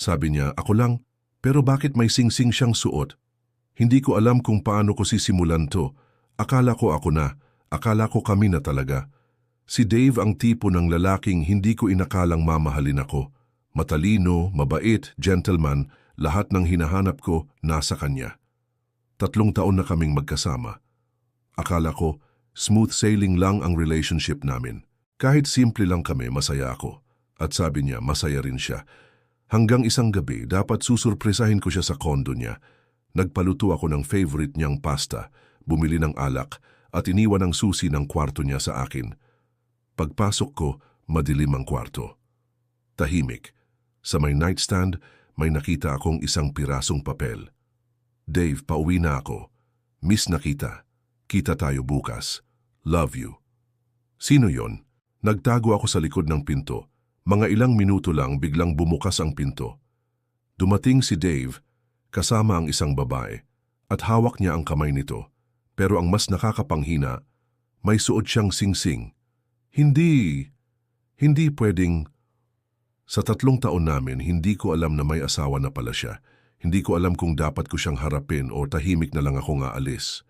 Sabi niya, ako lang, pero bakit may singsing siyang suot? Hindi ko alam kung paano ko sisimulan to. Akala ko ako na, akala ko kami na talaga. Si Dave ang tipo ng lalaking hindi ko inakalang mamahalin ako. Matalino, mabait, gentleman, lahat ng hinahanap ko nasa kanya. Tatlong taon na kaming magkasama. Akala ko, smooth sailing lang ang relationship namin. Kahit simple lang kami, masaya ako. At sabi niya, masaya rin siya. Hanggang isang gabi, dapat susurpresahin ko siya sa kondo niya. Nagpaluto ako ng favorite niyang pasta, bumili ng alak, at iniwan ang susi ng kwarto niya sa akin. Pagpasok ko, madilim ang kwarto. Tahimik. Sa may nightstand, may nakita akong isang pirasong papel. Dave, pauwi na ako. Miss nakita. Kita tayo bukas. Love you. Sino yon? Nagtago ako sa likod ng pinto. Mga ilang minuto lang biglang bumukas ang pinto. Dumating si Dave, kasama ang isang babae, at hawak niya ang kamay nito. Pero ang mas nakakapanghina, may suot siyang singsing. Hindi, hindi pwedeng... Sa tatlong taon namin, hindi ko alam na may asawa na pala siya. Hindi ko alam kung dapat ko siyang harapin o tahimik na lang ako nga alis.